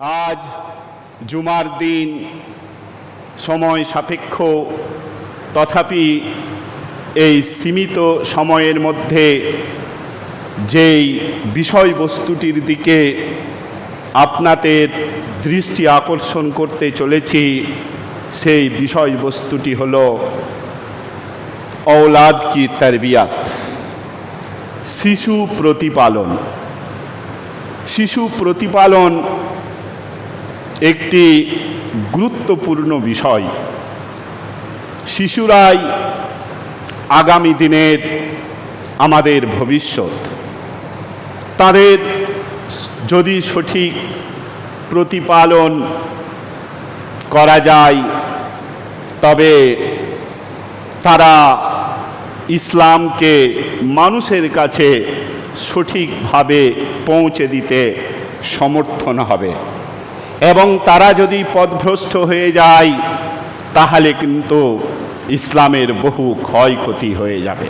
আজ জুমার দিন, সময় সাপেক্ষ। তথাপি এই সীমিত সময়ের মধ্যে যেই বিষয়বস্তুটির দিকে আপনাদের দৃষ্টি আকর্ষণ করতে চলেছি, সেই বিষয়বস্তুটি হল ঔলাদ কি তারবিয়াত? শিশু প্রতিপালন। শিশু প্রতিপালন একটি গুরুত্বপূর্ণ বিষয়। শিশুরাই আগামী দিনের আমাদের ভবিষ্যৎ। তাদের যদি সঠিক প্রতিপালন করা যায়, তবে তারা ইসলামকে মানুষের কাছে সঠিকভাবে পৌঁছে দিতে সমর্থন হবে। এবং তারা যদি পথভ্রষ্ট হয়ে যায়, তাহলে কিন্তু ইসলামের বহু ক্ষয়ক্ষতি হয়ে যাবে।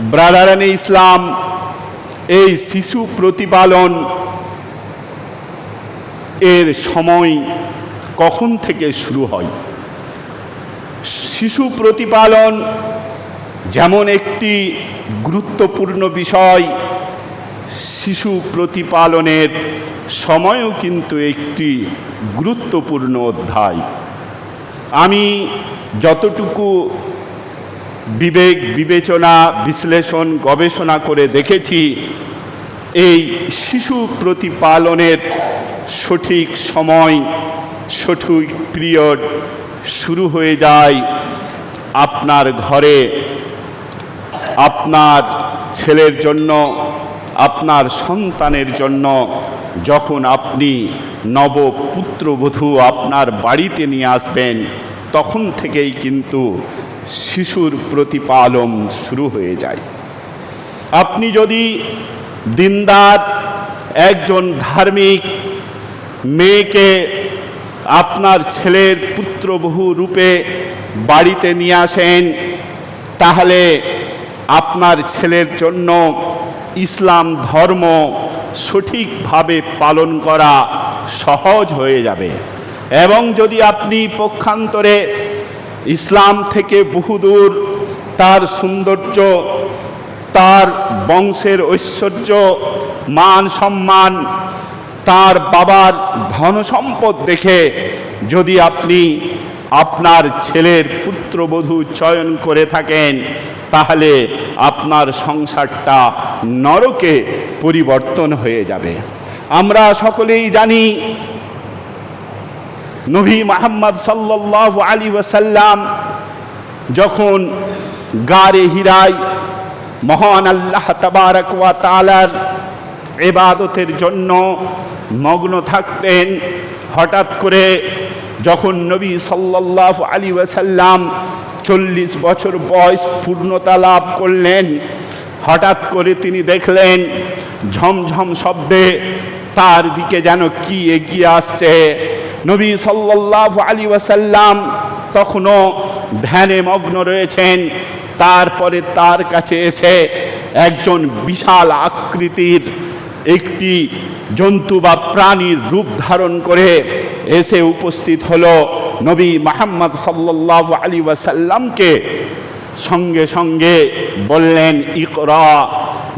ব্রাদারানি ইসলাম, এই শিশু প্রতিপালন এর সময় কখন থেকে শুরু হয়? শিশু প্রতিপালন যেমন একটি গুরুত্বপূর্ণ বিষয় শিশু প্রতিপালনের সময়ও কিন্তু একটি গুরুত্বপূর্ণ অধ্যায়। আমি যতটুকু বিবেক, বিবেচনা, বিশ্লেষণ, গবেষণা করে দেখেছি, এই শিশু প্রতিপালনের সঠিক সময়, সঠিক পিরিয়ড শুরু হয়ে যায় আপনার ঘরে। আপনার ছেলের জন্য আপনার সন্তানের জন্য যখন আপনি নবপুত্রবধূ আপনার বাড়িতে নিয়ে আসবেন, তখন থেকেই কিন্তু শিশুর প্রতিপালন শুরু হয়ে যায়। আপনি যদি দিনদার, একজন ধার্মিক মেয়েকে আপনার ছেলের পুত্রবহু রূপে বাড়িতে নিয়ে আসেন, তাহলে আপনার ছেলের জন্য ইসলাম ধর্ম সঠিকভাবে পালন করা সহজ হয়ে যাবে। এবং যদি আপনি পক্ষান্তরে ইসলাম থেকে বহুদূর, তার সৌন্দর্য, তার বংশের ঐশ্বর্য, মান সম্মান, তার বাবার ধনসম্পদ দেখে যদি আপনি আপনার ছেলের পুত্রবধূ চয়ন করে থাকেন তাহলে আপনার সংসারটা নরকে পরিবর্তন হয়ে যাবে। আমরা সকলেই জানি, নবী মাহমদ সাল্লাহ আলী ওয়াসাল্লাম যখন গারে হিরাই মহান আল্লাহ তাবারক ওয়া তালার এবাদতের জন্য মগ্ন থাকতেন, হঠাৎ করে যখন নবী সাল্লাহ আলী ওয়াসাল্লাম চল্লিশ বছর বয়স পূর্ণতা লাভ করলেন। হঠাৎ করে তিনি দেখলেন, ঝমঝম শব্দে তার দিকে যেন কি এগিয়ে আসছে। নবী সাল্লাহ আলী ওয়াসাল্লাম তখনও ধ্যানে মগ্ন রয়েছেন। তারপরে তার কাছে এসে একজন বিশাল আকৃতির একটি জন্তু বা প্রাণীর রূপ ধারণ করে এসে উপস্থিত হলো নবী মাহমদ সাল্লাহ আলী ওয়াসাল্লামকে। সঙ্গে সঙ্গে বললেন, ইকরা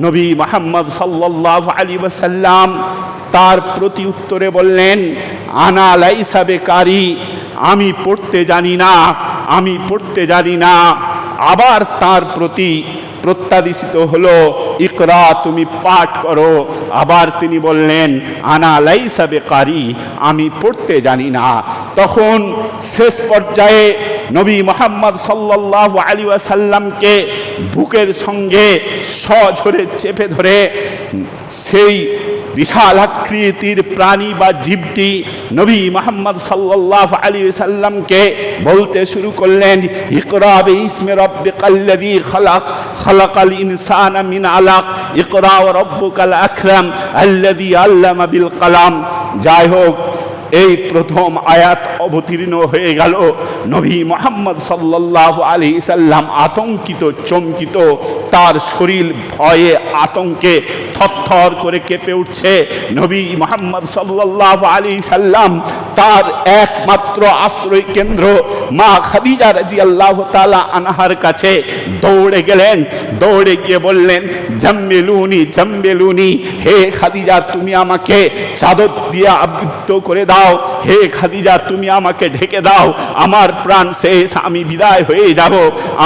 নবী মাহমদ সাল্লাহ আলী ওয়াসাল্লাম তার প্রতি উত্তরে বললেন, আনা লাইসাবে কারি আমি পড়তে জানি না আমি পড়তে জানি না আবার তার প্রতি প্রত্যাদিশিত হলো, ইকরা তুমি পাঠ করো। আবার তিনি বললেন, আনা লাইসাবে কারি আমি পড়তে জানি না। তখন শেষ পর্যায়ে নবী মোহাম্মদ সাল্লাহ আলী আসাল্লামকে বুকের সঙ্গে সঝরে চেপে ধরে সেই বিশাল আকৃতির প্রাণী বা জীবটি নবী মোহাম্মদ সাল্লাহ আলী সাল্লামকে বলতে শুরু করলেন ইকরাবে ইসমে রব্বে কাল্লাদি খালাক, খালাকাল ইনসান মিন আলাক, ইকরা ও রব্বুকাল আকরাম আল্লাদি আল্লামা বিল কালাম। যাই হোক, এই প্রথম আয়াত অবতীর্ণ হয়ে গেল। নবী মোহাম্মদ সাল্লাহ আলী সাল্লাম আতঙ্কিত, চমকিত, তার শরীর ভয়ে আতঙ্কে থরথর করে কেঁপে উঠছে নবী মোহাম্মদ সাল্লাল্লাহু আলী সাল্লাম, তার একমাত্র আশ্রয় কেন্দ্র মা খাদিজা রাজি আল্লাহ তালা আনহার কাছে। দৌড়ে গেলেন, দৌড়ে গিয়ে বললেন জাম্বেলুনি জাম্বেলুনি হে খাদিজা, তুমি আমাকে চাদর দিয়ে আবৃত্ত করে দাও। হে খাদিজা, তুমি আমাকে ঢেকে দাও। আমার প্রাণ শেষ, আমি বিদায় হয়ে যাব।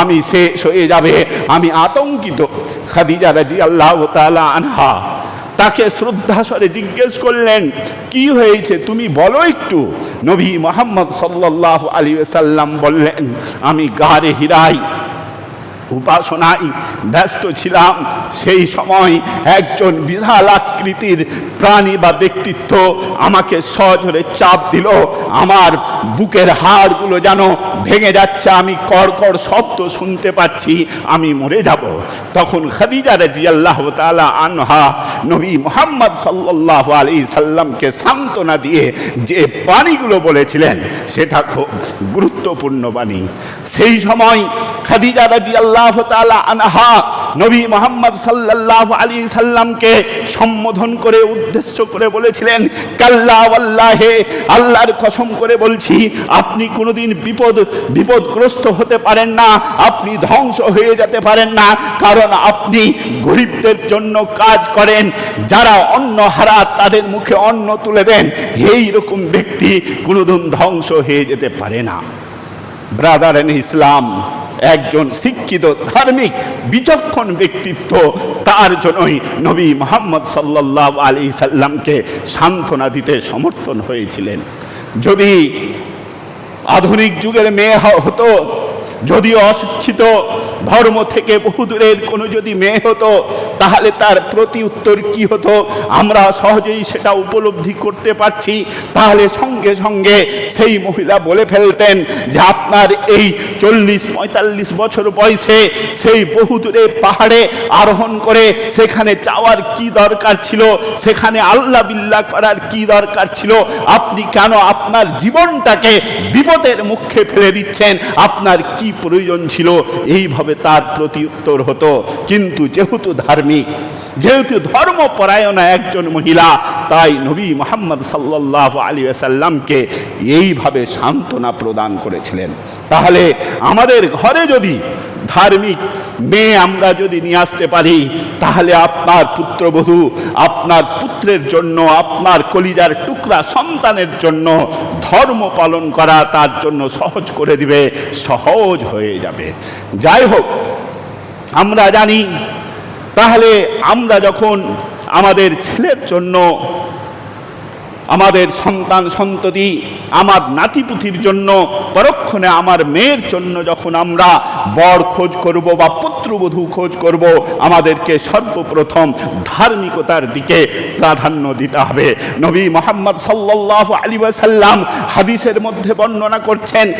আমি শেষ হয়ে যাবে। আমি আতঙ্কিত। খাদিজা রাজি আল্লাহ তালা আনহা তাকে শ্রদ্ধাস্বরে জিজ্ঞেস করলেন, কি হয়েছে? তুমি বলো একটু। নবী মোহাম্মদ সাল্লাহ আলী সাল্লাম বললেন, আমি গারে হিরাই উপাসনায় ব্যস্ত ছিলাম। সেই সময় একজন বিশাল আকৃতির প্রাণী বা ব্যক্তিত্ব আমাকে সজোরে চাপ দিল। আমার বুকের হাড়গুলো যেন ভেঙে যাচ্ছে। আমি কড়কড় শব্দ শুনতে পাচ্ছি, আমি মরে যাব। তখন খাদিজা রাজি আল্লাহ তালা আনহা নবী মোহাম্মদ সাল্লাহ আলী সাল্লামকে সান্ত্বনা দিয়ে যে বাণীগুলো বলেছিলেন, সেটা খুব গুরুত্বপূর্ণ বাণী। সেই সময় খাদিজা রাজি আল্লাহ তালা আনহা, নবী মোহাম্মদ সাল্লাহ আলী সাল্লামকে সম্বোধন করে, উদ্দেশ্য করে বলেছিলেন, কাল্লা আল্লাহে আল্লাহর কসম করে বলছি, আপনি কোনোদিন বিপদ, বিপদগ্রস্ত হতে পারেন না, আপনি ধ্বংস হয়ে যেতে পারেন না, কারণ আপনি গরিবদের জন্য কাজ করেন, যারা অন্ন হারা তাদের মুখে অন্ন তুলে দেন, এই রকম ব্যক্তি কোনোদিন ধ্বংস হয়ে যেতে পারে না। ব্রাদার এন ইসলাম, একজন শিক্ষিত ধার্মিক, বিচক্ষণ ব্যক্তিত্ব, তার জন্যই নবী মোহাম্মদ সাল্লাহ আলী সাল্লামকে সান্ত্বনা দিতে সমর্থন হয়েছিলেন। যদি আধুনিক যুগের মেয়ে হতো যদিও অশিক্ষিত ধর্ম থেকে বহুদূরের কোনো যদি মেয়ে হতো, তাহলে তার প্রতি উত্তর কি হতো? আমরা সহজেই সেটা উপলব্ধি করতে পারছি। তাহলে সঙ্গে সঙ্গে সেই মহিলা বলে ফেলতেন যে আপনার এই চল্লিশ পঁয়তাল্লিশ বছর বয়সে সেই বহুদূরে পাহাড়ে আরোহণ করে সেখানে যাওয়ার কি দরকার ছিল? সেখানে আল্লাহ বিল্লা করার কি দরকার ছিল? আপনি কেন আপনার জীবনটাকে বিপদের মুখে ফেলে দিচ্ছেন? আপনার কি প্রয়োজন ছিল, এইভাবে তার প্রতি উত্তর হতো। কিন্তু যেহেতু ধার্মিক, যেহেতু ধর্মপরায়ণা একজন মহিলা, তাই নবী মোহাম্মদ সাল্লাহ আলী সাল্লামকে এইভাবে সান্ত্বনা প্রদান করেছিলেন। তাহলে আমাদের ঘরে যদি ধার্মিক মেয়ে আমরা যদি নিয়ে আসতে পারি, তাহলে আপনার পুত্রবধূ, আপনার পুত্রের জন্য, আপনার কলিজার টুকরা সন্তানের জন্য ধর্ম পালন করা তার জন্য সহজ করে দিবে, সহজ হয়ে যাবে। যাই হোক, আমরা জানি, তাহলে আমরা যখন আমাদের ছেলের জন্য আমাদের সন্তান সন্ততি, আমার নাতিপুতির জন্য, পরক্ষণে আমার মেয়ের জন্য যখন আমরা বর খোঁজ করব বা পুত্রবধূ খোঁজ করব, আমাদেরকে সর্বপ্রথম ধার্মিকতার দিকে প্রাধান্য দিতে হবে। নবী মোহাম্মদ সাল্লাহ আলী সাল্লাম হাদিসের মধ্যে বর্ণনা করছেন,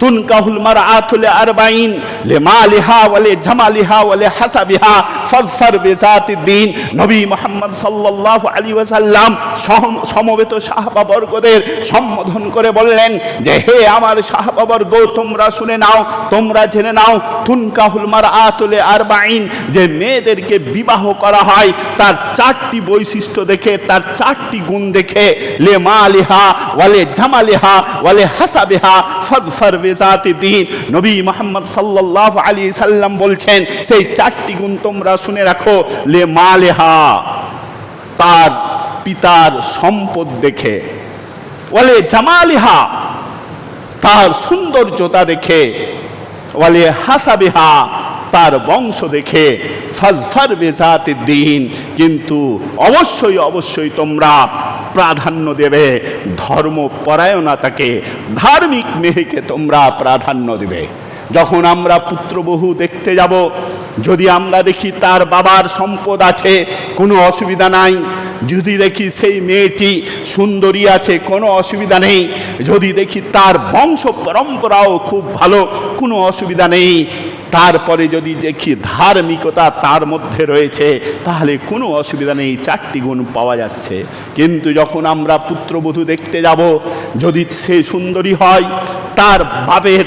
তুনকাহুল মার আতুলে আরবাইন লে মালিহা ওয়ালে জামালিহা ওয়ালে হাসাবিহা সম্বোধন করে বললেন যে, হে আমার সাহাবাবর্গ, তোমরা শুনে নাও, তোমরা জেনে নাও, তুনকাহুল মার আতুলে আরবাইন যে মেয়েদেরকে বিবাহ করা হয়, তার চারটি বৈশিষ্ট্য দেখে, তার চারটি গুণ দেখে, লে মালিহা, ওয়ালে জামালিহা, ওয়ালে হাসাবিহা ফজফার বেজাতি দিন। নবী মোহাম্মদ সাল্লাল্লাহু আলী সাল্লাম বলছেন, সেই চারটি গুণ তোমরা শুনে রাখো, লে মালেহা, তার পিতার সম্পদ দেখে। বলে জামালিহা, তার সৌন্দর্যতা দেখে। বলে হাসাবিহা, তার বংশ দেখে। ফাজফার বেজাতে দিন, কিন্তু অবশ্যই অবশ্যই তোমরা প্রাধান্য দেবে। ধর্মপরায়ণতাকে, ধার্মিক মেহেকে তোমরা প্রাধান্য দেবে। যখন আমরা পুত্রবহু দেখতে যাব, যদি আমরা দেখি তার বাবার সম্পদ আছে, কোনো অসুবিধা নাই। যদি দেখি সেই মেয়েটি সুন্দরী আছে, কোনো অসুবিধা নেই। যদি দেখি তার বংশ পরম্পরাও খুব ভালো, কোনো অসুবিধা নেই। তারপরে যদি দেখি ধার্মিকতা তার মধ্যে রয়েছে, তাহলে কোনো অসুবিধা নেই, চারটি গুণ পাওয়া যাচ্ছে। কিন্তু যখন আমরা পুত্রবধূ দেখতে যাব, যদি সে সুন্দরী হয়, তার বাবের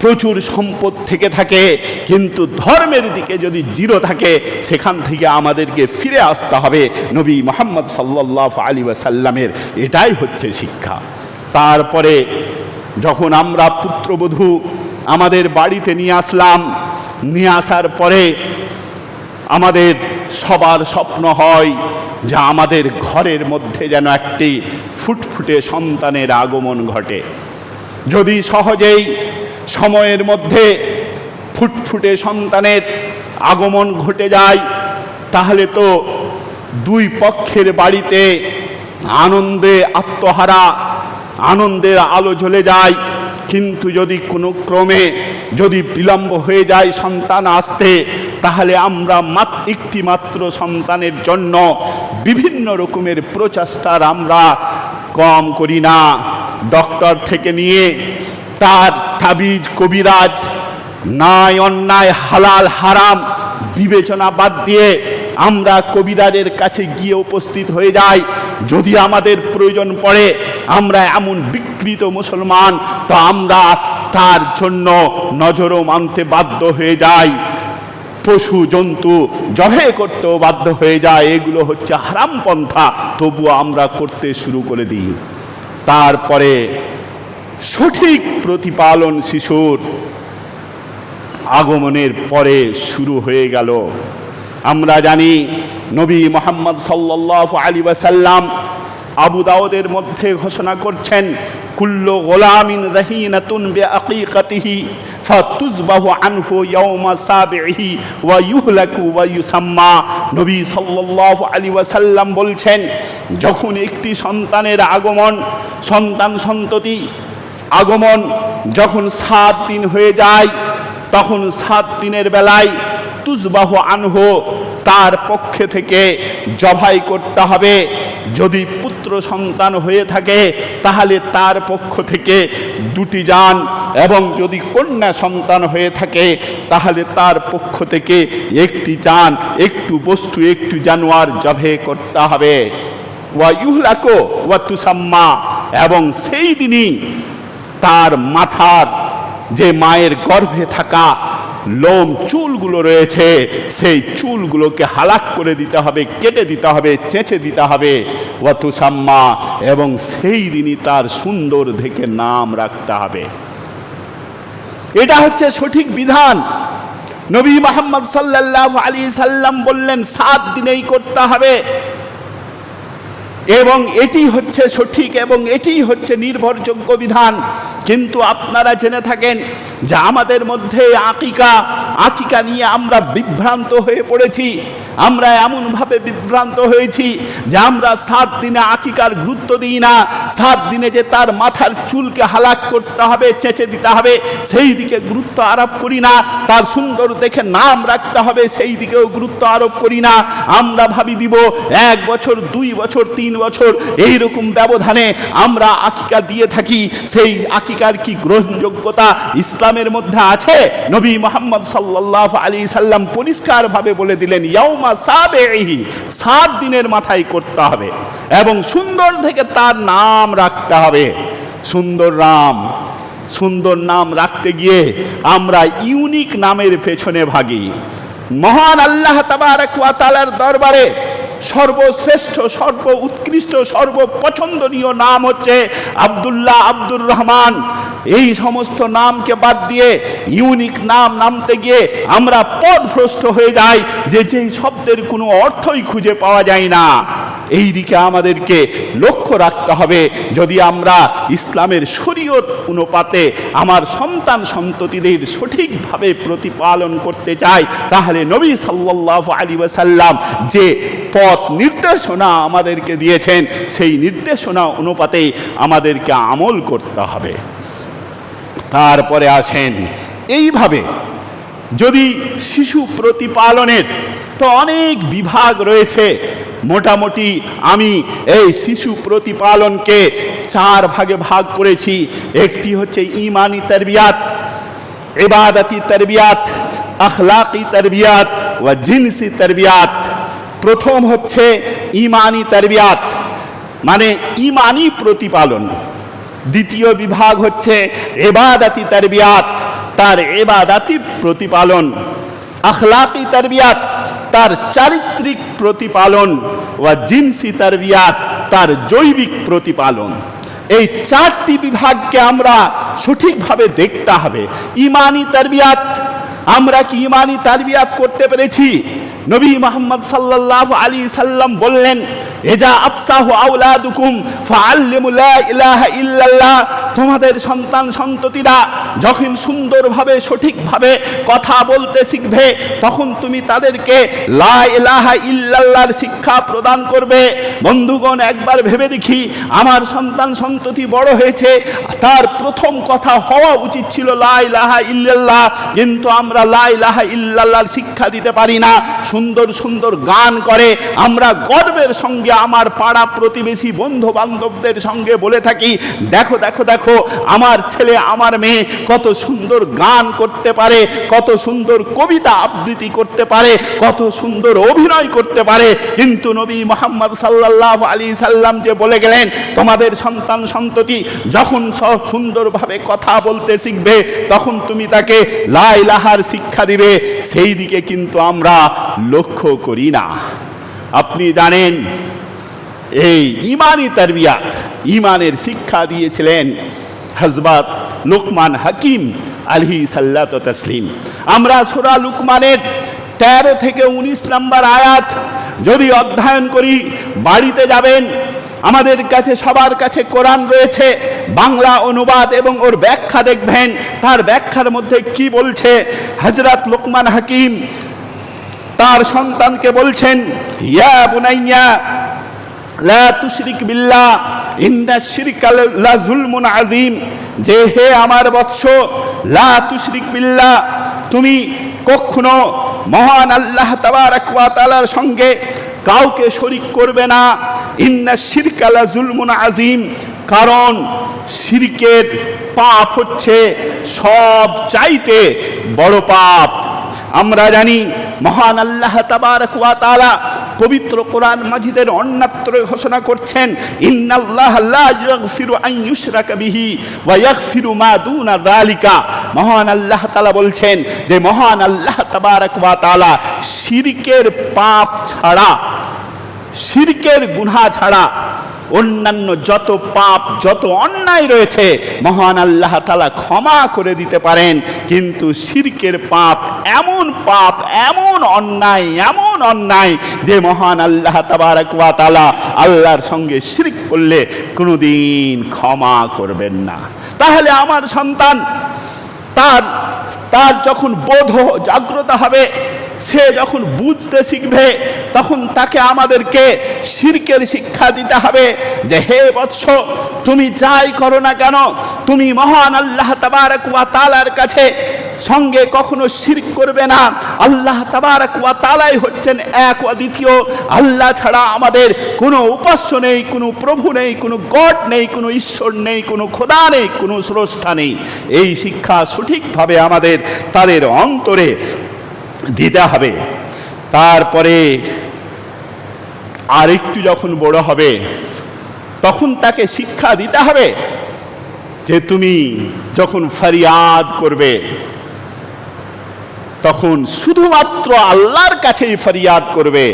প্রচুর সম্পদ থেকে থাকে, কিন্তু ধর্মের দিকে যদি জিরো থাকে, সেখান থেকে আমাদেরকে ফিরে আসতে হবে নবী মোহাম্মদ সাল্লাহ আলী ওয়াসাল্লামের। এটাই হচ্ছে শিক্ষা। তারপরে যখন আমরা পুত্রবধূ আমাদের বাড়িতে নিয়ে আসলাম, নিয়ে আসার পরে আমাদের সবার স্বপ্ন হয় যে আমাদের ঘরের মধ্যে যেন একটি ফুটফুটে সন্তানের আগমন ঘটে। যদি সহজেই সময়ের মধ্যে ফুটফুটে সন্তানের আগমন ঘটে যায়, তাহলে তো দুই পক্ষের বাড়িতে আনন্দে আত্মহারা, আনন্দের আলো জ্বলে যায়। কিন্তু যদি কোনো ক্রমে যদি বিলম্ব হয়ে যায় সন্তান আসতে, তাহলে আমরা মাত একটি মাত্র সন্তানের জন্য বিভিন্ন রকমের প্রচেষ্টার আমরা কম করি না। ডক্টর থেকে নিয়ে তার তাবিজ, কবিরাজ, ন্যায়, অন্যায়, হালাল, হারাম বিবেচনা বাদ দিয়ে আমরা কবিরাজের কাছে গিয়ে উপস্থিত হয়ে যাই। যদি আমাদের প্রয়োজন পড়ে, আমরা এমন বিকৃত মুসলমান, তো আমরা তার জন্য নজরও মানতে বাধ্য হয়ে যাই। পশু, জন্তু জবে করতেও বাধ্য হয়ে যায় এগুলো হচ্ছে হারাম পন্থা তবুও আমরা করতে শুরু করে দিই। তারপরে সঠিক প্রতিপালন শিশুর আগমনের পরে শুরু হয়ে গেল। আমরা জানি নবী মোহাম্মদ সাল্লাহ আলী ওয়াসাল্লাম আবু দাউদের মধ্যে ঘোষণা করছেন, কুল্লু গোলামিন রহিনাতুন বে আকিকাতিহি ফাতুজবাহু আনহু ইয়াউমা সাবিহি ওয়া ইউহলাকু ওয়া ইউসাম্মা। নবী সাল্লাল্লাহু আলাইহি ওয়াসাল্লাম বলছেন, যখন একটি সন্তানের আগমন, সন্তান সন্ততি আগমন যখন সাত দিন হয়ে যায়, তখন সাত দিনের বেলায় তুজবাহ আনহ তার পক্ষে থেকে জবাই করতে হবে। যদি পুত্র সন্তান হয়ে থাকে, তাহলে তার পক্ষ থেকে দুটি যান এবং যদি কন্যা সন্তান হয়ে থাকে, তাহলে তার পক্ষ থেকে একটি যান, একটু বস্তু, একটু জানোয়ার জবে করতে হবে। ওয়া ইউহলাকো ওয়া তুসাম্মা এবং সেই দিনই তার মাথার যে মায়ের গর্ভে থাকা লোম চুলগুলো রয়েছে, সেই চুলগুলোকে হালাক করে দিতে হবে, কেটে দিতে হবে, চেঁচে দিতে হবে। ওয়াতুসাম্মা, এবং সেই দিনই তার সুন্দর দেখে নাম রাখতে হবে। এটা হচ্ছে সঠিক বিধান। নবী মোহাম্মদ সাল্লাল্লাহু আলী সাল্লাম বললেন, সাত দিনেই করতে হবে। এবং এটি হচ্ছে সঠিক এবং এটি হচ্ছে নির্ভরযোগ্য বিধান। কিন্তু আপনারা জেনে থাকেন যে আমাদের মধ্যে আকিকা আকিকা নিয়ে আমরা বিভ্রান্ত হয়ে পড়েছি। আমরা এমনভাবে বিভ্রান্ত হয়েছি যে আমরা সাত দিনে আকিকার গুরুত্ব দিই না। সাত দিনে যে তার মাথার চুলকে হালাক করতে হবে, চেঁচে দিতে হবে, সেই দিকে গুরুত্ব আরোপ করি না। তার সুন্দর দেখে নাম রাখতে হবে, সেই দিকেও গুরুত্ব আরোপ করি না। আমরা ভাবি দিব, এক বছর, দুই বছর, তিন বছর এই রকম ব্যবধানে আমরা আকিকা দিয়ে থাকি, সেই আকিকার কি গ্রহণযোগ্যতা ইসলামের মধ্যে আছে? নবী মোহাম্মদ সাল্লাহ আলী সাল্লাম পরিষ্কারভাবে বলে দিলেন, ইয়াউমা সাবেহি সাত দিনের মাথায় করতে হবে এবং সুন্দর থেকে তার নাম রাখতে হবে। সুন্দর নাম সুন্দর নাম রাখতে গিয়ে আমরা ইউনিক নামের পেছনে ভাগি। মহান আল্লাহ তাবারক ওয়া দরবারে সর্বশ্রেষ্ঠ সর্ব উৎকৃষ্ট সর্বপছন্দনীয় নাম হচ্ছে আব্দুল্লাহ আব্দুর রহমান। এই সমস্ত নামকে বাদ দিয়ে ইউনিক নাম নামতে গিয়ে আমরা পথভ্রষ্ট হয়ে যাই যে যেই শব্দের কোনো অর্থই খুঁজে পাওয়া যায় না। এই দিকে আমাদেরকে লক্ষ্য রাখতে হবে। যদি আমরা ইসলামের শরীয়ত অনুপাতে আমার সন্তান সন্ততিদের সঠিকভাবে প্রতিপালন করতে চাই, তাহলে নবী সাল্লাহ আলী ওয়াসাল্লাম যে পথ নির্দেশনা আমাদেরকে দিয়েছেন, সেই নির্দেশনা অনুপাতে আমাদেরকে আমল করতে হবে। তারপরে আসেন, এইভাবে যদি শিশু প্রতিপালনের তো অনেক বিভাগ রয়েছে, মোটামুটি আমি এই শিশু প্রতিপালনকে চার ভাগে ভাগ করেছি। একটি হচ্ছে ইমানি তরবিয়াত, ইবাদতি তরবিয়াত, আখলাকি তরবিয়াত ও জিনসি তরবিয়াত। প্রথম হচ্ছে ইমানি তরবিয়াত মানে ইমানি প্রতিপালন। দ্বিতীয় বিভাগ হচ্ছে এবাদাতি তারবিয়াত, তার এবাদাতি প্রতিপালন। আখলাকি তারবিয়াত, তার চারিত্রিক প্রতিপালন ওয়া জিনসি তারবিয়াত, তার জৈবিক প্রতিপালন। এই চারটি বিভাগকে আমরা সঠিকভাবে দেখতে হবে। ইমানি তারবিয়াত, আমরা কি ইমানি তারবিয়াত করতে পেরেছি? নবী মোহাম্মদ সাল্লাল্লাহু আলী সাল্লাম বললেন, এজা আফসাহু আউলাদুকুম ফাআল্লিমু লা ইলাহা ইল্লাল্লাহ। তোমাদের সন্তান সন্ততিরা যখন সুন্দরভাবে, সঠিকভাবে কথা বলতে শিখবে, তখন তুমি তাদেরকে লা ইলাহা ইল্লাল্লাহর শিক্ষা প্রদান করবে। বন্ধুগণ, একবার ভেবে দেখি, আমার সন্তান সন্ততি বড় হয়েছে, তার প্রথম কথা হওয়া উচিত ছিল লা ইলাহা ইল্লাল্লাহ, কিন্তু আমরা লা ইলাহা ইল্লাল্লাহর শিক্ষা দিতে পারি না। সুন্দর সুন্দর গান করে। আমরা গর্বের সঙ্গে আমার পাড়া প্রতিবেশী বন্ধু বান্ধবদের সঙ্গে বলে থাকি, দেখো দেখো দেখো, আমার ছেলে, আমার মেয়ে কত সুন্দর গান করতে পারে, কত সুন্দর কবিতা আবৃত্তি করতে পারে, কত সুন্দর অভিনয় করতে পারে। কিন্তু নবী মোহাম্মদ সাল্লাল্লাহু আলী সাল্লাম যে বলে গেলেন, তোমাদের সন্তান সন্ততি যখন সুন্দরভাবে কথা বলতে শিখবে, তখন তুমি তাকে লাইলাহার শিক্ষা দিবে। সেই দিকে কিন্তু আমরা লক্ষ্য করি না। আপনি জানেন, এই ইমানি তারবিয়াত ইমানের শিক্ষা দিয়েছিলেন হজরত লোকমান হাকিম আলহি সাল্লাত তসলিম। আমরা সুরা লুকমানের তেরো থেকে উনিশ নম্বর আয়াত যদি অধ্যয়ন করি, বাড়িতে যাবেন, আমাদের কাছে সবার কাছে কোরআন রয়েছে, বাংলা অনুবাদ এবং ওর ব্যাখ্যা দেখবেন, তার ব্যাখ্যার মধ্যে কি বলছে? হজরত লোকমান হাকিম তার সন্তানকে বলছেন, ইয়া বুনাইয়া, লা তুশরিক বিল্লাহ, ইন্না শিরকা লা জুলমুন আজিম যে হে আমার বৎস, লা তুশরিক বিল্লাহ, তুমি কখনো মহান আল্লাহ তাআলার সঙ্গে কাউকে শরিক করবে না। ইন্না শিরকা লা জুলমুন আজিম কারণ শিরকের পাপ হচ্ছে সব চাইতে বড় পাপ। আমরা জানি, মহান আল্লাহ তাবারক ওয়া তাআলা পবিত্র কোরআন মাজিদের অন্যত্র ঘোষণা করছেন মা মহান আল্লাহ তাআলা বলছেন যে, মহান আল্লাহ তাবারক ওয়া তাআলা পাপ ছাড়া, শিরকের গুনাহ ছাড়া অন্যান্য যত পাপ, যত অন্যায় রয়েছে, মহান আল্লাহ তালা ক্ষমা করে দিতে পারেন। কিন্তু শিরকের পাপ এমন পাপ, এমন অন্যায় এমন অন্যায় যে মহান আল্লাহ তালা আল্লাহর সঙ্গে শিরিক করলে কোনোদিন ক্ষমা করবেন না। তাহলে আমার সন্তান, তার তার যখন বোধ জাগ্রত হবে সে যখন বুঝতে শিখবে, তখন তাকে আমাদেরকে শিরকের শিক্ষা দিতে হবে যে, হে বৎস, তুমি যাই করো না কেন? তুমি মহান আল্লাহ তাবারক ওয়া তাআলার কাছে সঙ্গে কখনো শিরক করবে না। আল্লাহ তাবারক ওয়া তাআলাই হচ্ছেন এক ও দ্বিতীয়। আল্লাহ ছাড়া আমাদের কোনো উপাস্য নেই, কোনো প্রভু নেই, কোনো গড নেই, কোনো ঈশ্বর নেই, কোনো খোদা নেই, কোনো স্রষ্টা নেই। এই শিক্ষা সঠিকভাবে আমাদের তাদের অন্তরে দিতে হবে। তারপরে আরেকটু যখন বড় হবে, তখন তাকে শিক্ষা দিতে হবে যে তুমি যখন ফরিয়াদ করবে, তখন শুধুমাত্র আল্লাহর কাছেই ফরিয়াদ করবে।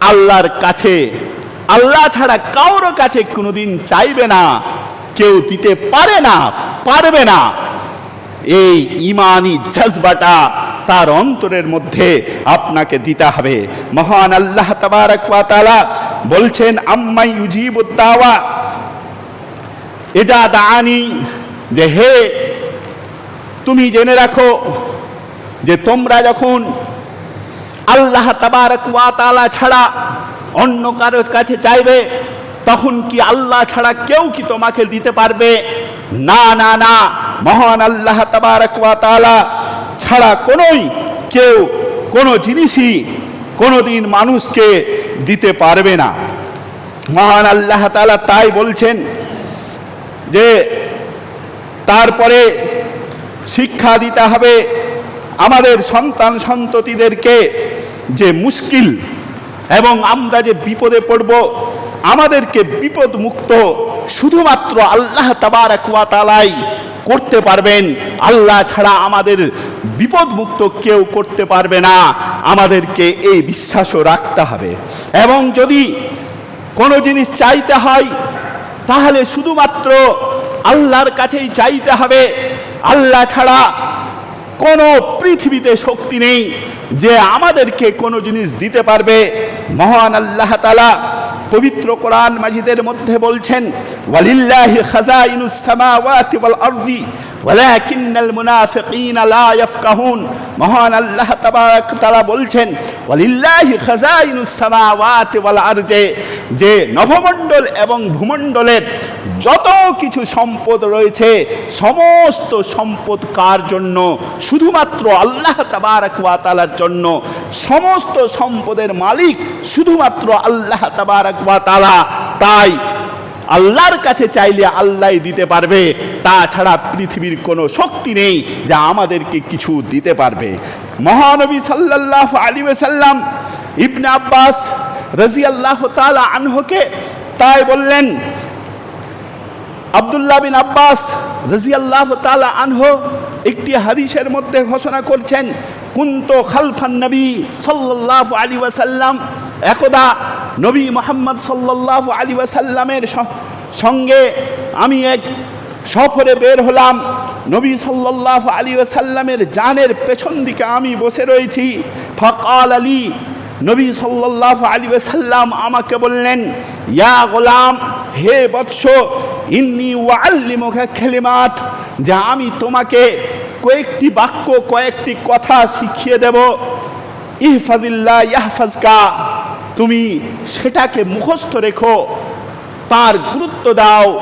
আল্লাহর কাছে, আল্লাহ ছাড়া কারোর কাছে কোনোদিন চাইবে না, কেউ দিতে পারে না, পারবে না। এই ইমানি জজবাটা তার অন্তরের মধ্যে আপনাকে দিতে হবে। মহান আল্লাহ ওয়া বলছেন আম্মাই ইউজিবুদ দাওয়া। এজা দানি যে হে, তুমি জেনে রাখো যে তোমরা যখন আল্লাহ ওয়া ছাড়া অন্য কারোর কাছে চাইবে, তখন কি আল্লাহ ছাড়া কেউ কি তোমাকে দিতে পারবে? না না না। মহান আল্লাহ তাআলা ছাড়া কোনোই কেউ, কোনো জিনিসই কোনোদিন মানুষকে দিতে পারবে না। মহান আল্লাহ তালা তাই বলছেন যে, তারপরে শিক্ষা দিতে হবে আমাদের সন্তান সন্ততিদেরকে যে মুশকিল এবং আমরা যে বিপদে পড়ব, আমাদেরকে বিপদ মুক্ত শুধুমাত্র আল্লাহ তাবার ওয়া তাআলাই করতে পারবেন। আল্লাহ ছাড়া আমাদের বিপদমুক্ত কেউ করতে পারবে না। আমাদেরকে এই বিশ্বাসও রাখতে হবে। এবং যদি কোনো জিনিস চাইতে হয়, তাহলে শুধুমাত্র আল্লাহর কাছেই চাইতে হবে। আল্লাহ ছাড়া কোনো পৃথিবীতে শক্তি নেই যে আমাদেরকে কোনো জিনিস দিতে পারবে। মহান আল্লাহ তালা পবিত্র কোরআন মাজিদের মধ্যে বলছেন খাজাইনুস সামাওয়াতি ওয়াল আরদি, ওয়ালাকিন্নাল মুনাফিকিনা লা ইয়াফকাহুন। মহান আল্লাহ তাবারাক বলছেন, ওয়ালিল্লাহি খাজাইনুস সামাওয়াতি ওয়াল আরজে যে নভমণ্ডল এবং ভূমণ্ডলের যত কিছু সম্পদ রয়েছে, সমস্ত সম্পদ কার জন্য? শুধুমাত্র আল্লাহ তাবারাক ওয়া তাআলার জন্য। সমস্ত সম্পদের মালিক শুধুমাত্র আল্লাহ তাবারাক ওয়া তাআলা। তাই আল্লাহর কাছে চাইলে আল্লাহ দিতে পারবে। তাছাড়া পৃথিবীর কোনো শক্তি নেই যা আমাদেরকে কিছু দিতে পারবে। মহানবী সাল্লাল্লাহু আলী ওয়াসাল্লাম ইবনে আব্বাস রাদিয়াল্লাহু তাআলা আনহুকে তাই বললেন, আব্দুল্লাহ বিন আব্বাস রাজিয়াল্লাহ তালা আনহ একটি হাদিসের মধ্যে ঘোষণা করছেন, কুন্ত খালফান নবী সাল্লাহ আলী ওয়াসাল্লাম একদা নবী মোহাম্মদ সাল্লাহ আলী ওয়াসাল্লামের সঙ্গে আমি এক সফরে বের হলাম। নবী সাল্লাহ আলী ওয়াসাল্লামের জানের পেছন দিকে আমি বসে রয়েছি। ফকাল আলী, নবী সাল্লাহ আলী সাল্লাম আমাকে বললেন, ইয়া গোলাম, হে বৎস, ইন্নি ওয়াল্লিমুখা খেলিমাত যা আমি তোমাকে কয়েকটি বাক্য, কয়েকটি কথা শিখিয়ে দেব। ইহফাজিল্লাহ ইয়াহফাজকা। তুমি সেটাকে মুখস্থ রেখো, তার গুরুত্ব দাও,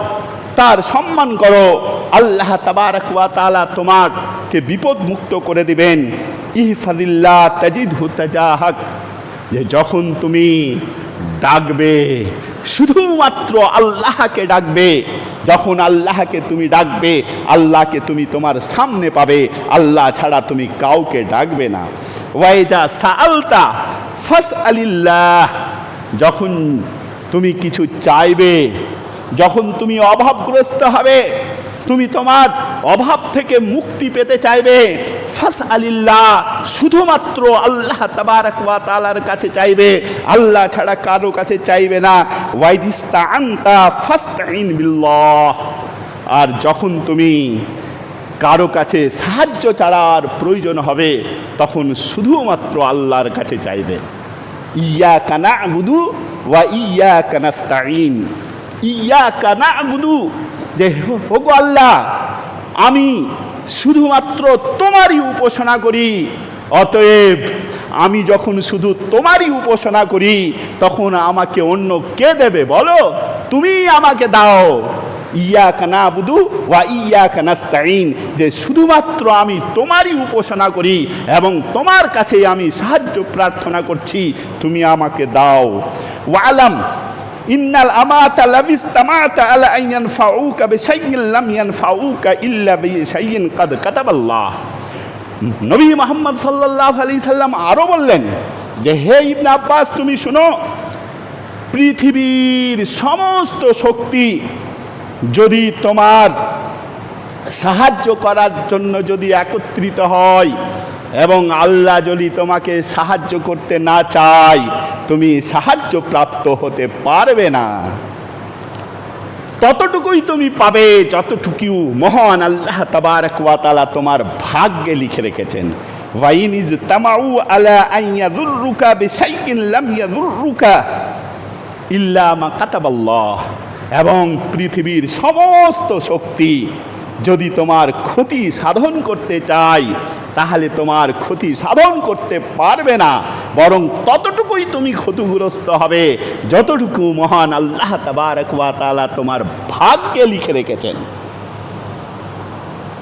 তার সম্মান করো। আল্লাহ তাবারক ওয়া তাআলা তোমাকে বিপদ মুক্ত করে দিবেন। ইহফাজিল্লাহ তাজিদহু তাজাহাক। যে যখন তুমি ডাকবে, শুধুমাত্র আল্লাহকে ডাকবে, যখন আল্লাহকে তুমি ডাকবে, আল্লাহকে তুমি তোমার সামনে পাবে। আল্লাহ ছাড়া তুমি কাউকে ডাকবে না। ওয়াইজা সাআলতা ফাস আলিল্লাহ যখন তুমি কিছু চাইবে, যখন তুমি অভাবগ্রস্ত হবে, তুমি তোমার অভাব থেকে মুক্তি পেতে চাইবে ফাস আলিল্লাহ শুধুমাত্র আল্লাহ তাবারাক ওয়া তাআলার কাছে চাইবে, আল্লাহ ছাড়া কারও কাছে চাইবে না। ওয়াইদিস্তা আনতা ফাস্তাইন বিল্লাহ, আর যখন তুমি কারও কাছে সাহায্য ছাড়ার প্রয়োজন হবে, তখন শুধুমাত্র আল্লাহর কাছে চাইবে। ইয়া কানা বুধু ওয়া ইয়া কানাস্তাইন ইয়া কানা বুধু যে হোগো আল্লাহ, আমি শুধুমাত্র তোমারই উপাসনা করি। অতএব আমি যখন শুধু তোমারই উপাসনা করি, তখন আমাকে অন্য কে দেবে বলো? তুমি আমাকে দাও। ইয়া কানা বুধু ওয়া ইয়া কানাস্তাইন যে শুধুমাত্র আমি তোমারই উপাসনা করি এবং তোমার কাছে আমি সাহায্য প্রার্থনা করছি, তুমি আমাকে দাও। ওয়ালাম, ইন্নাল আমাতা লাবিস তামাতা আলা আন ইয়ানফাউকা বিশাইইন লাম ইয়ানফাউকা ইল্লা বিশাইইন কাদ কাতাবাল্লাহ। নবী মোহাম্মদ সাল্লাল্লাহু আলাইহি সাল্লাম আরও বললেন যে, হে ইবনে আব্বাস, তুমি শুনো, পৃথিবীর সমস্ত শক্তি যদি তোমার সাহায্য করার জন্য যদি একত্রিত হয় এবং আল্লাহ যদি তোমাকে সাহায্য করতে না চায়, তুমি সাহায্য প্রাপ্ত হতে পারবে না। ততটুকুই তুমি পাবে যতটুকু মহান আল্লাহ তাবারক ওয়া তাআলা তোমার ভাগ্যে লিখে রেখেছেন। ওয়াইন ইজ তামাউ আলা আন ইয়াদুররুকা বিশাইইন লাম ইয়াদুররুকা ইল্লা মা কাতাবাল্লাহ। এবং পৃথিবীর সমস্ত শক্তি যদি তোমার ক্ষতি সাধন করতে চাই, তাহলে তোমার ক্ষতি সাধন করতে পারবে না। বরং ততটুকুই তুমি ক্ষতিগ্রস্ত হবে। যতটুকু মহান আল্লাহ তাবারক ওয়া তোমার ভাগ্যে লিখে রেখেছেন।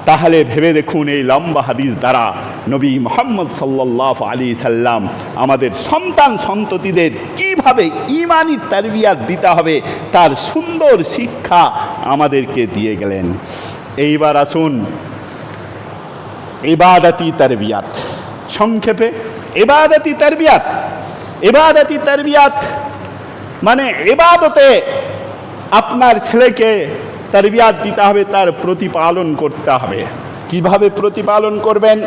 তাহলে ভেবে দেখুন এই লম্বা হাদিস দ্বারা নবী মোহাম্মদ সাল্লাহ আলী সাল্লাম আমাদের সন্তান সন্ততিদের কীভাবে ইমানি তারবিয়াত দিতে হবে তার সুন্দর শিক্ষা আমাদেরকে দিয়ে গেলেন। এইবার আসুন ইবাদতি তারবিয়াত। সংক্ষেপে ইবাদতি তারবিয়াত। ইবাদতি তারবিয়াত মানে ইবাদতে আপনার ছেলেকে তারবিয়াত দিতে হবে তার প্রতিপালন করতে হবে কিভাবে প্রতিপালন করবেন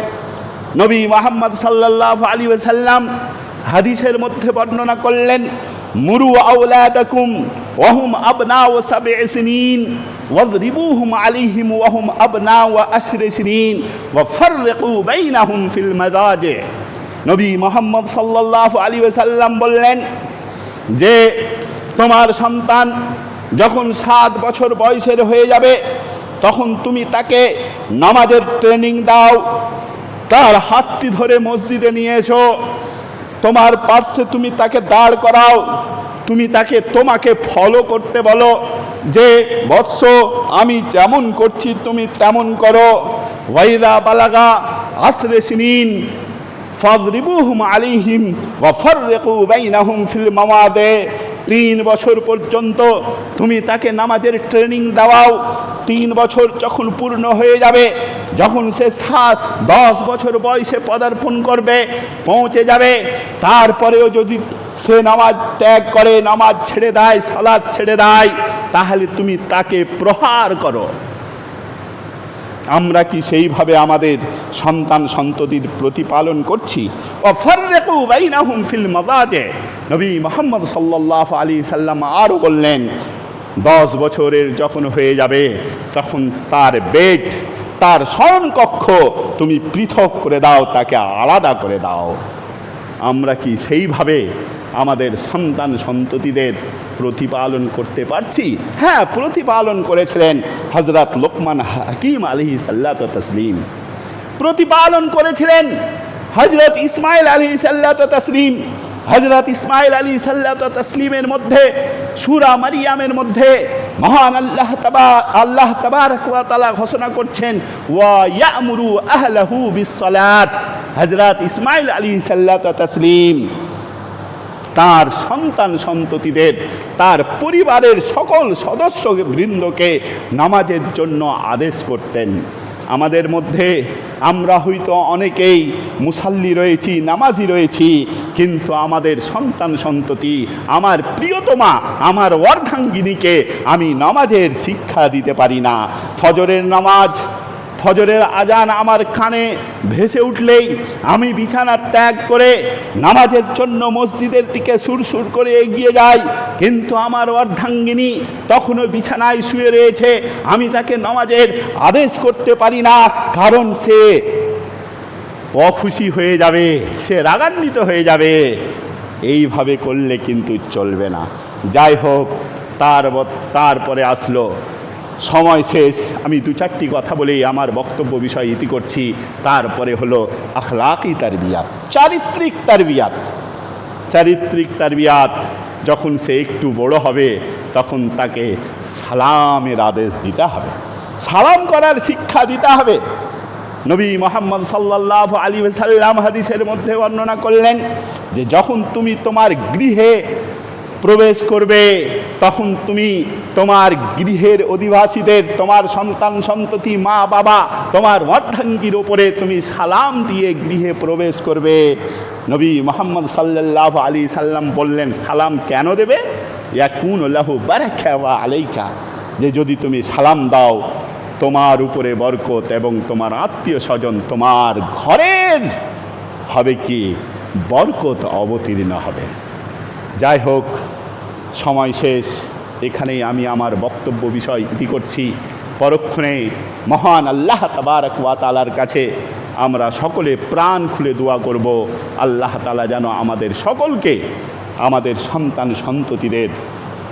নবী মোহাম্মদ সাল্লাহ আলী সাল্লাম হাদিসের মধ্যে বর্ণনা করলেন মুরু আউলাদাকুম ওহুম আবনা ও সাবে সিনিন واضربوهم عليهم وهم أبناء وأشر سنين وفرقوا بينهم في المضاجع নবী মোহাম্মদ সাল্লাহ আলী সাল্লাম বললেন যে তোমার সন্তান যখন সাত বছর বয়সের হয়ে যাবে, তখন তুমি তাকে নামাজের ট্রেনিং দাও। তার হাতটি ধরে মসজিদে নিয়ে এসো। তোমার পার্শ্বে তুমি তাকে দাঁড় করাও। তুমি তাকে তোমাকে ফলো করতে বলো যে, বৎস, আমি যেমন করছি তুমি তেমন করো। ওয়াইদা বালাগা আশ্রে সিনিন, ফাদরিবুহুম আলিহিম ওয়াফাররিকু বাইনাহুম ফিল মাওয়াদে। তিন বছর পর্যন্ত তুমি তাকে নামাজের ট্রেনিং দেওয়াও। তিন বছর যখন পূর্ণ হয়ে যাবে, যখন সে সাত, দশ বছর বয়সে পদার্পণ করবে, পৌঁছে যাবে, তারপরেও যদি সে নামাজ ত্যাগ করে, নামাজ ছেড়ে দেয় সালাদ ছেড়ে দেয়, তাহলে তুমি তাকে প্রহার করো। আমরা কি সেইভাবে আমাদের সন্তান সন্ততির প্রতিপালন করছি? নবী মোহাম্মদ সাল্লাহ আলী সাল্লাম আরও বললেন, দশ বছরের যখন হয়ে যাবে, তখন তার বেড তার স্বয়ংকক্ষ তুমি পৃথক করে দাও, তাকে আলাদা করে দাও। আমরা কি সেইভাবে আমাদের সন্তান সন্ততিদের প্রতিপালন করতে পারছি। হ্যাঁ প্রতিপালন করেছিলেন হজরত লোকমান হাকিম আলী সাল্লাত তসলিম। প্রতিপালন করেছিলেন হজরত ইসমাইল আলী সাল্লাত তসলিম। হজরত ইসমাইল আলী সাল্লাত তসলিমের মধ্যে, সুরা মারিয়ামের মধ্যে মহান আল্লাহ তাবা, আল্লাহ তাবারক ওয়া ঘোষণা করছেন, ওয়া ইয়ামুরু আহলাহু বিসসালাত। হজরত ইসমাইল আলী সাল্লাত তসলিম। তার সন্তান সন্ততিদের, তার পরিবারের সকল সদস্য বৃন্দকে নামাজের জন্য আদেশ করতেন। আমাদের মধ্যে আমরা হয়তো অনেকেই মুসাল্লি রয়েছি, নামাজি রয়েছি, কিন্তু আমাদের সন্তান সন্ততি, আমার প্রিয়তমা, আমার অর্ধাঙ্গিনীকে আমি নামাজের শিক্ষা দিতে পারি না। ফজরের নামাজ ফজরের আজান আমার কানে ভেসে উঠলেই আমি বিছানা ত্যাগ করে নামাজের জন্য মসজিদের দিকে সুরসুর করে এগিয়ে যাই। কিন্তু আমার অর্ধাঙ্গিনী তখনও বিছানায় শুয়ে রয়েছে। আমি তাকে নামাজের আদেশ করতে পারি না, কারণ সে অখুশি হয়ে যাবে, সে রাগান্বিত হয়ে যাবে। এইভাবে করলে কিন্তু চলবে না। যাই হোক তার তারপরে আসলো সময় শেষ। আমি দু চারটি কথা বলেই আমার বক্তব্য বিষয় ইতি করছি। তারপরে হলো আখলাকি তারবিয়াত, চারিত্রিক তারবিয়াত। চারিত্রিক তারবিয়াত যখন সে একটু বড় হবে, তখন তাকে সালামের আদেশ দিতে হবে। সালাম করার শিক্ষা দিতে হবে। নবী মোহাম্মদ সাল্লাহ আলী সাল্লাম হাদিসের মধ্যে বর্ণনা করলেন যে, যখন তুমি তোমার গৃহে প্রবেশ করবে, তখন তুমি তোমার গৃহের অধিবাসীদের, তোমার সন্তান সন্ততি, মা, বাবা, তোমার অর্ধাঙ্গির ওপরে তুমি সালাম দিয়ে গৃহে প্রবেশ করবে। নবী মোহাম্মদ সাল্লাহ আলী সাল্লাম বললেন, সালাম কেন দেবে? ইয়াকুন লাহু বারাকা ওয়া আলাইকা। যে যদি তুমি সালাম দাও, তোমার উপরে বরকত এবং তোমার আত্মীয় স্বজন তোমার ঘরের হবে কি? বরকত অবতীর্ণ হবে। যাই হোক, সময় শেষ। এখানেই আমি আমার বক্তব্য বিষয় ইতি করছি। পরক্ষণে মহান আল্লাহ তাবারক ওয়া তালার কাছে আমরা সকলে প্রাণ খুলে দোয়া করব। আল্লাহ তালা যেন আমাদের সকলকে আমাদের সন্তান সন্ততিদের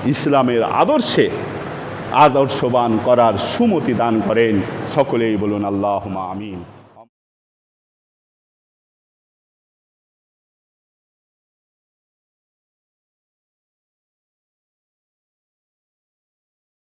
ইসলামের আদর্শে আদর্শবান করার সুমতি দান করেন। সকলেই বলুন আল্লাহ আমিন।